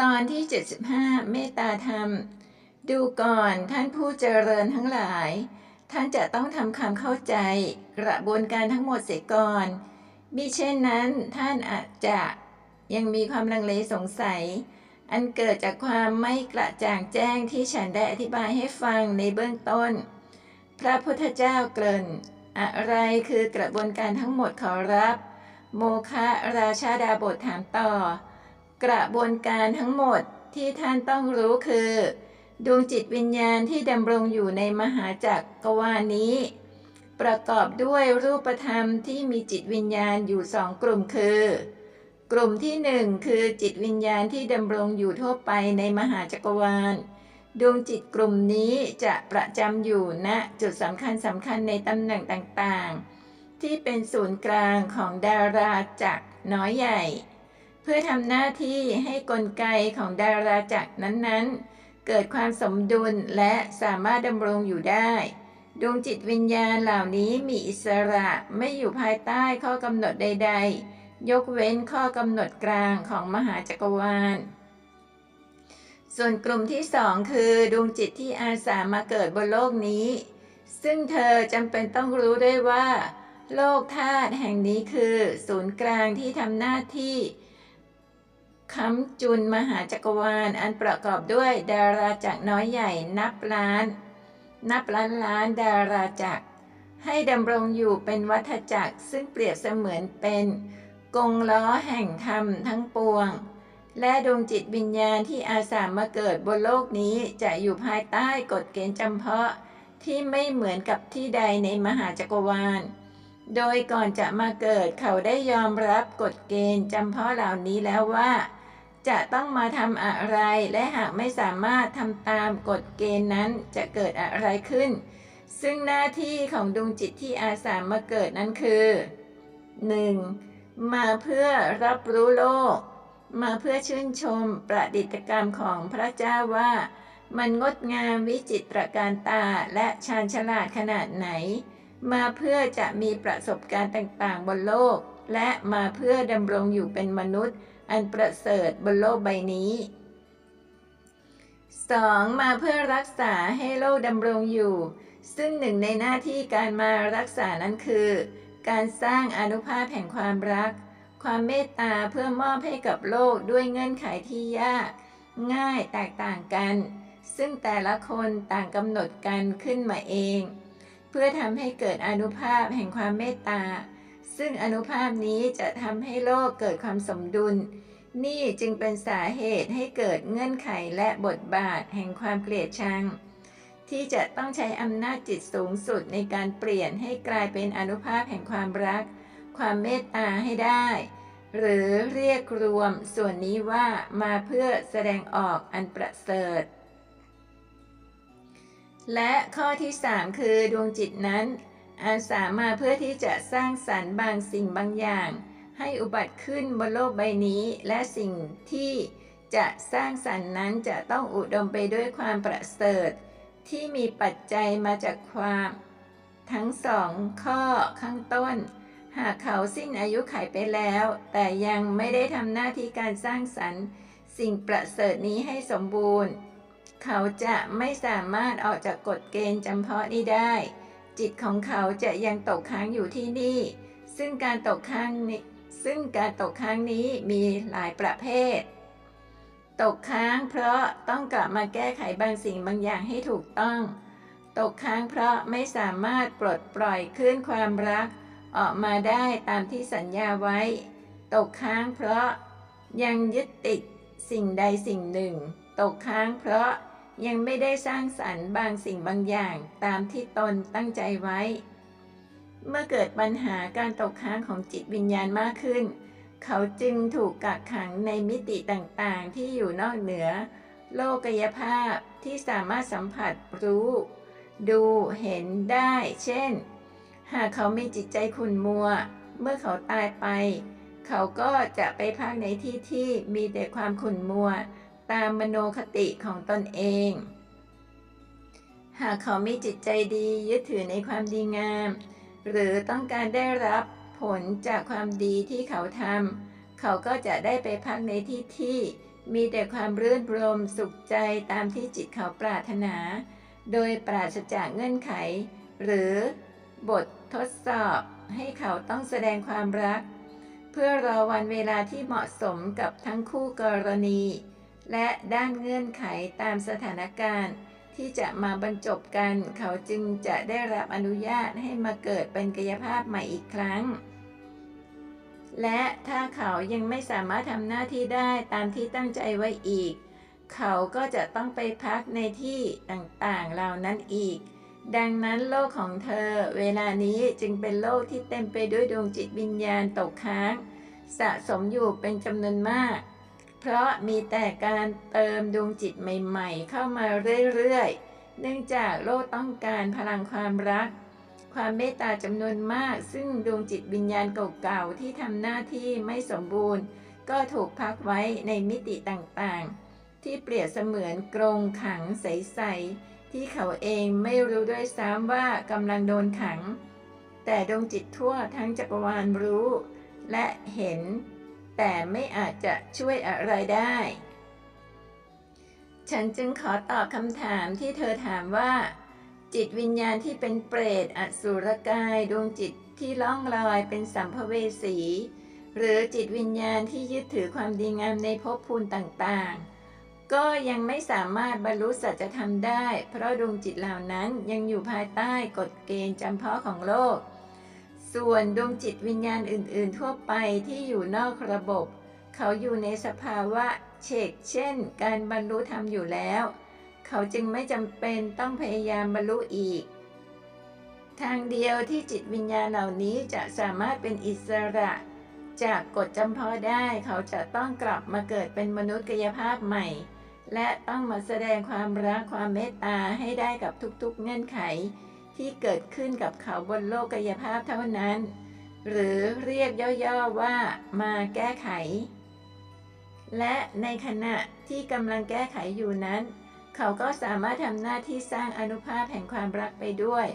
ตอนที่ 75 เมตตาธรรม ดูก่อนท่านผู้เจริญทั้งหลาย ท่านจะต้องทำความเข้าใจ กระบวนการทั้งหมดเสียก่อนมิเช่นนั้นท่านอาจจะยังมีความลังเลสงสัย อันเกิดจากความไม่กระจ่างแจ้งที่ฉันได้อธิบายให้ฟังในเบื้องต้น พระพุทธเจ้าเกริ่น อะไรคือกระบวนการทั้งหมดขอรับ โมคะราชาดาบทถามต่อ กระบวนการทั้งหมดที่ท่านต้องรู้คือ ดวงจิตวิญญาณที่ดำรงอยู่ในมหาจักรวาลนี้ ประกอบด้วยรูปธรรมที่มีจิตวิญญาณอยู่สองกลุ่มคือ กลุ่มที่หนึ่งคือจิตวิญญาณที่ดำรงอยู่ทั่วไปในมหาจักรวาล ดวงจิตกลุ่มนี้จะประจำอยู่ณจุดสำคัญสำคัญในตำแหน่งต่างๆ ที่เป็นศูนย์กลางของดาราจักรน้อยใหญ่ เพื่อทำหน้าที่ให้กลไกของดาราจักรนั้นๆ เกิดความสมดุลและสามารถดำรงอยู่ได้ ดวงจิตวิญญาณเหล่านี้มีอิสระไม่อยู่ภายใต้ข้อกำหนดใด ๆ ยกเว้นข้อกำหนดกลางของมหาจักรวาล ส่วนกลุ่มที่สองคือดวงจิตที่อาสามาเกิดบนโลกนี้ ซึ่งเธอจำเป็นต้องรู้ด้วยว่า โลกธาตุแห่งนี้คือ ศูนย์กลางที่ทำหน้าที่ ค้ำจุนมหาจักรวาลอันประกอบด้วยดาราจักรน้อยใหญ่นับล้าน นับล้านล้านดาราจักร ให้ดำรงอยู่เป็นวัฏจักรซึ่งเปรียบเสมือนเป็นกงล้อแห่งธรรมทั้งปวง และดวงจิตวิญญาณที่อาสามาเกิดบนโลกนี้จะอยู่ภายใต้กฎเกณฑ์จำเพาะที่ไม่เหมือนกับที่ใดในมหาจักรวาล โดยก่อนจะมาเกิดเขาได้ยอมรับกฎเกณฑ์จำเพาะเหล่านี้แล้วว่า จะต้องมาทำอะไรและหากไม่สามารถทำตามกฎเกณฑ์นั้นจะเกิดอะไรขึ้น ซึ่งหน้าที่ของดวงจิตที่อาสามาเกิดนั้นคือ 1. มาเพื่อรับรู้โลก มาเพื่อชื่นชมประดิษฐกรรมของพระเจ้าว่า มันงดงามวิจิตรการตาและชาญฉลาดขนาดไหน มาเพื่อจะมีประสบการณ์ต่างๆ บนโลก และมาเพื่อดำรงอยู่เป็นมนุษย์ อันประเสริฐบนโลกใบนี้ 2. มาเพื่อรักษาให้โลกดำรงอยู่ ซึ่งหนึ่งในหน้าที่การมารักษานั้นคือ การสร้างอนุภาพแห่งความรัก ความเมตตาเพื่อมอบให้กับโลกด้วยเงื่อนไขที่ยาก ง่ายแตกต่างกัน ซึ่งแต่ละคนต่างกำหนดกันขึ้นมาเอง พื่อทำให้เกิดอนุภาพแห่งความเมตตา ซึ่งอนุภาพนี้จะทำให้โลกเกิดความสมดุล นี่จึงเป็นสาเหตุให้เกิดเงื่อนไขและบทบาทแห่งความเกลียดชัง ที่จะต้องใช้อำนาจจิตสูงสุดในการเปลี่ยนให้กลายเป็นอนุภาพแห่งความรัก ความเมตตาให้ได้ หรือเรียกรวมส่วนนี้ว่ามาเพื่อแสดงออกอันประเสริฐ และข้อที่ 3 คือดวงจิตนั้นอาสามาเพื่อที่จะสร้างสรรค์บางสิ่งบางอย่าง ให้อุบัติขึ้นบนโลกใบนี้ และสิ่งที่จะสร้างสรรค์นั้นจะต้องอุดมไปด้วยความประเสริฐ ที่มีปัจจัยมาจากความ ทั้งสองข้อข้างต้น หากเขาสิ้นอายุขัยไปแล้ว แต่ยังไม่ได้ทำหน้าที่การสร้างสรรค์ สิ่งประเสริฐนี้ให้สมบูรณ์ เขาจะไม่สามารถออกจากกฎเกณฑ์จำเพาะนี้ได้ จิตของเขาจะยังตกค้างอยู่ที่นี่ ซึ่งการตกค้างนี้ซึ่งการตกค้างนี้มีหลายประเภท ตกค้างเพราะต้องกลับมาแก้ไขบางสิ่งบางอย่างให้ถูกต้อง ตกค้างเพราะไม่สามารถปลดปล่อยคลื่นความรัก ออกมาได้ตามที่สัญญาไว้ ตกค้างเพราะยังยึดติดสิ่งใดสิ่งหนึ่ง ตกค้างเพราะ ยังไม่ได้สร้างสรรค์บางสิ่งบางอย่างตามที่ตนตั้งใจไว้ เมื่อเกิดปัญหาการตกค้างของจิตวิญญาณมากขึ้น เขาจึงถูกกักขังในมิติต่างๆ ที่อยู่นอกเหนือ โลกายภาพที่สามารถสัมผัสรู้ ดูเห็นได้ เช่น หากเขามีจิตใจขุ่นมัว เมื่อเขาตายไป เขาก็จะไปพักในที่ที่มีแต่ความขุ่นมัว ตามมโนคติของตนเอง หากเขามีจิตใจดียึดถือในความดีงาม หรือต้องการได้รับผลจากความดีที่เขาทำเขาก็จะได้ไปพักในที่ที่ มีแต่ความรื่นรมสุขใจตามที่จิตเขาปรารถนา โดยปราศจากเงื่อนไข หรือบททดสอบให้เขาต้องแสดงความรัก เพื่อรอวันเวลาที่เหมาะสมกับทั้งคู่กรณี และด้านเงื่อนไขตามสถานการณ์ ที่จะมาบรรจบกัน เขาจึงจะได้รับอนุญาตให้มาเกิดเป็นกายภาพใหม่อีกครั้ง และถ้าเขายังไม่สามารถทำหน้าที่ได้ตามที่ตั้งใจไว้อีก เขาก็จะต้องไปพักในที่ต่างๆเหล่านั้นอีก ดังนั้นโลกของเธอ เวลานี้จึงเป็นโลกที่เต็มไปด้วยดวงจิตวิญญาณตกค้าง สะสมอยู่เป็นจำนวนมาก เพราะมีแต่การเติมดวงจิตใหม่ๆ เข้ามาเรื่อยๆ เนื่องจากโลกต้องการพลังความรัก ความเมตตาจำนวนมาก ซึ่งดวงจิตวิญญาณเก่าๆ ที่ทำหน้าที่ไม่สมบูรณ์ ก็ถูกพักไว้ในมิติต่างๆ ที่เปรียบเสมือนกรงขังใสๆ ที่เขาเองไม่รู้ด้วยซ้ำว่ากำลังโดนขัง แต่ดวงจิตทั่วทั้งจักรวาลรู้ และเห็น แต่ไม่อาจจะช่วยอะไรได้ ฉันจึงขอตอบคำถามที่เธอถามว่า จิตวิญญาณที่เป็นเปรตอสุรกายดวงจิตที่ล่องลอยเป็นสัมภเวสี หรือจิตวิญญาณที่ยึดถือความดีงามในภพภูมิต่างๆ ก็ยังไม่สามารถบรรลุสัจธรรมได้ เพราะดวงจิตเหล่านั้นยังอยู่ภายใต้กฎเกณฑ์จำเพาะของโลก ส่วนดวงจิตวิญญาณอื่น ๆ ทั่วไปที่อยู่นอกระบบ เขาอยู่ในสภาวะเฉกเช่น การบรรลุธรรมอยู่แล้ว เขาจึงไม่จำเป็นต้องพยายามบรรลุอีก ทางเดียวที่จิตวิญญาณเหล่านี้จะสามารถเป็นอิสระ จากกฎจำเพาะได้เขาจะต้องกลับมาเกิดเป็นมนุษย์กายภาพใหม่ และต้องมาแสดงความรักความเมตตาให้ได้กับทุกๆเงื่อนไข ที่เกิดขึ้นกับเขาบนโลกกายภาพเท่านั้น หรือเรียกย่อๆว่ามาแก้ไข และในขณะที่กำลังแก้ไขอยู่นั้น เขาก็สามารถทำหน้าที่สร้างอนุภาพแห่งความรักไปด้วย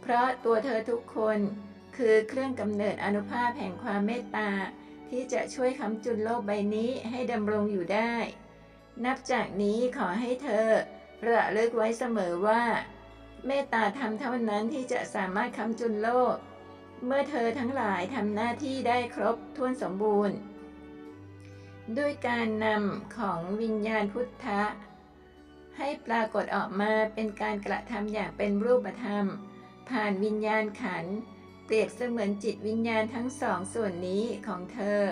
เพราะตัวเธอทุกคนคือเครื่องกำเนิดอนุภาพแห่งความเมตตา ที่จะช่วยค้ำจุนโลกใบนี้ให้ดำรงอยู่ได้ นับจากนี้ขอให้เธอระลึกไว้เสมอว่า เมตตาธรรมเท่านั้นที่จะสามารถค้ำจุนโลก เมื่อเธอทั้งหลายทำหน้าที่ได้ครบถ้วนสมบูรณ์ ด้วยการนำของวิญญาณพุทธะ ให้ปรากฏออกมาเป็นการกระทำอย่างเป็นรูปธรรม ผ่านวิญญาณขัน เปรียบเสมือนจิตวิญญาณทั้งสองส่วนนี้ของเธอ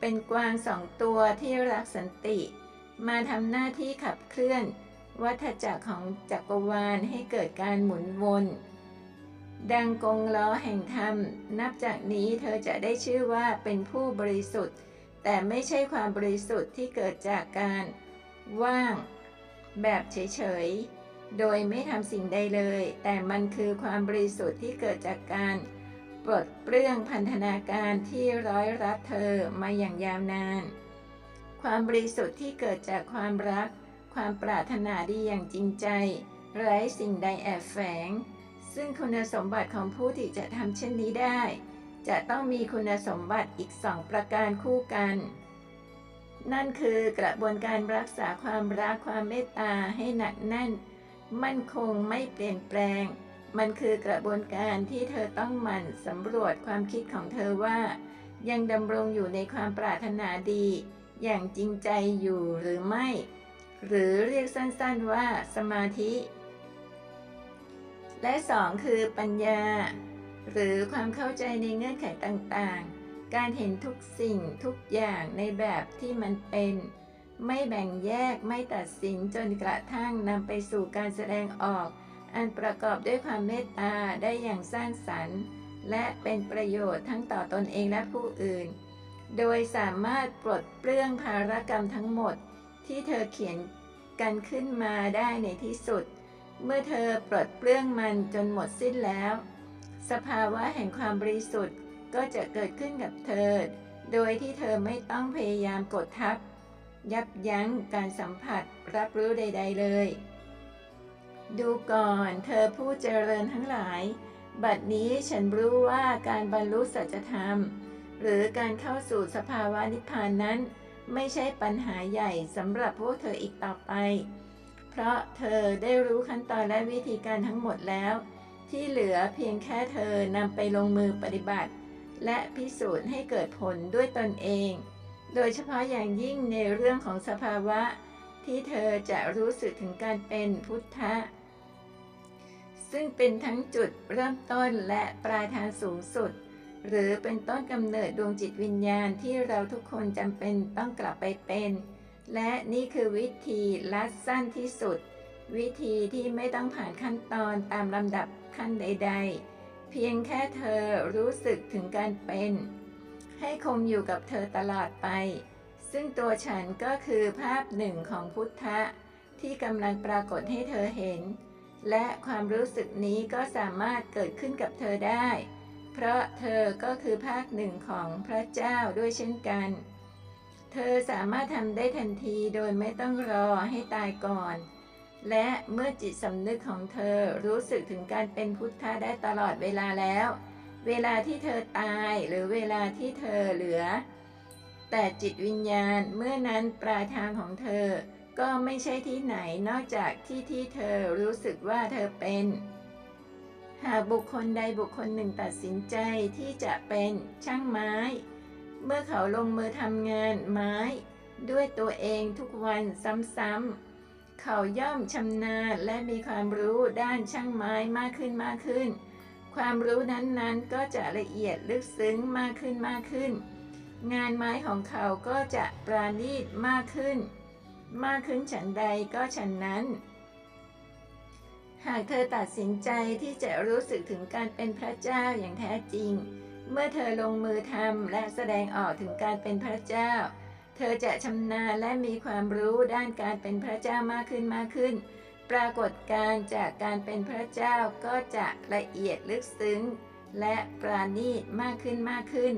เป็นกวางสองตัวที่รักสันติ มาทำหน้าที่ขับเคลื่อน วัฏจักรของจักรวาลให้เกิดการหมุนวน ดังกงล้อแห่งธรรม นับจากนี้เธอจะได้ชื่อว่าเป็นผู้บริสุทธิ์ แต่ไม่ใช่ความบริสุทธิ์ที่เกิดจากการว่าง แบบเฉยๆ โดยไม่ทำสิ่งใดเลย แต่มันคือความบริสุทธิ์ที่เกิดจากการปลดเปลื้องพันธนาการที่ร้อยรัดเธอมาอย่างยาวนาน ความบริสุทธิ์ที่เกิดจากความรัก ความปรารถนาดีอย่างจริงใจไร้สิ่งใดแอบแฝง ซึ่งคุณสมบัติของผู้ที่จะทำเช่นนี้ได้ จะต้องมีคุณสมบัติอีกสองประการคู่กัน นั่นคือกระบวนการรักษาความรักความเมตตาให้หนักแน่น มั่นคงไม่เปลี่ยนแปลง มันคือกระบวนการที่เธอต้องหมั่นสำรวจความคิดของเธอว่า ยังดำรงอยู่ในความปรารถนาดี อย่างจริงใจอยู่หรือไม่ หรือเรียกสั้นๆว่าสมาธิ และสองคือปัญญา หรือความเข้าใจในเงื่อนไขต่างๆ การเห็นทุกสิ่งทุกอย่างในแบบที่มันเป็น ไม่แบ่งแยกไม่ตัดสินจนกระทั่งนำไปสู่การแสดงออก อันประกอบด้วยความเมตตาได้อย่างสร้างสรรค์ และเป็นประโยชน์ทั้งต่อตนเองและผู้อื่น โดยสามารถปลดเปลื้องภารกรรมทั้งหมด ที่เธอเขียนกันขึ้นมาได้ในที่สุด เมื่อเธอปลดเปลื้องมันจนหมดสิ้นแล้ว สภาวะแห่งความบริสุทธิ์ก็จะเกิดขึ้นกับเธอ โดยที่เธอไม่ต้องพยายามกดทับ ยับยั้งการสัมผัสรับรู้ใด ๆ เลย ดูก่อนเธอผู้เจริญทั้งหลาย บัดนี้ฉันรู้ว่าการบรรลุสัจธรรม หรือการเข้าสู่สภาวะนิพพานนั้น ไม่ใช่ปัญหาใหญ่สำหรับพวกเธออีกต่อไป เพราะเธอได้รู้ขั้นตอนและวิธีการทั้งหมดแล้ว ที่เหลือเพียงแค่เธอนำไปลงมือปฏิบัติ และพิสูจน์ให้เกิดผลด้วยตนเอง โดยเฉพาะอย่างยิ่งในเรื่องของสภาวะ ที่เธอจะรู้สึกถึงการเป็นพุทธะ ซึ่งเป็นทั้งจุดเริ่มต้นและปลายทางสูงสุด หรือเป็นต้นกำเนิดดวงจิตวิญญาณที่เราทุกคนจำเป็นต้องกลับไปเป็น และนี่คือวิธีลัดสั้นที่สุด วิธีที่ไม่ต้องผ่านขั้นตอนตามลำดับขั้นใด ๆ เพียงแค่เธอรู้สึกถึงการเป็น ให้คงอยู่กับเธอตลอดไป ซึ่งตัวฉันก็คือภาพหนึ่งของพุทธะ ที่กำลังปรากฏให้เธอเห็น และความรู้สึกนี้ก็สามารถเกิดขึ้นกับเธอได้ เพราะเธอก็คือภาคหนึ่งของพระเจ้าด้วยเช่นกัน เธอสามารถทำได้ทันทีโดยไม่ต้องรอให้ตายก่อน และเมื่อจิตสำนึกของเธอรู้สึกถึงการเป็นพุทธะได้ตลอดเวลาแล้ว เวลาที่เธอตายหรือเวลาที่เธอเหลือ แต่จิตวิญญาณเมื่อนั้นปลายทางของเธอ ก็ไม่ใช่ที่ไหนนอกจากที่ที่เธอรู้สึกว่าเธอเป็น หากบุคคลใดบุคคลหนึ่งตัดสินใจที่จะเป็นช่างไม้ เมื่อเขาลงมือทำงานไม้ ด้วยตัวเองทุกวันซ้ำๆ เขาย่อมชำนาญและมีความรู้ด้านช่างไม้มากขึ้นมากขึ้น ความรู้นั้นๆก็จะละเอียดลึกซึ้งมากขึ้นมากขึ้น งานไม้ของเขาก็จะปราณีตมากขึ้น มากขึ้นฉันใดก็ฉันนั้น หากเธอตัดสินใจที่จะรู้สึกถึงการเป็นพระเจ้าอย่างแท้จริง เมื่อเธอลงมือทำและแสดงออกถึงการเป็นพระเจ้า เธอจะชำนาญและมีความรู้ด้านการเป็นพระเจ้ามากขึ้นมากขึ้น ปรากฏการจากการเป็นพระเจ้าก็จะละเอียดลึกซึ้ง และปราณีตมากขึ้นมากขึ้น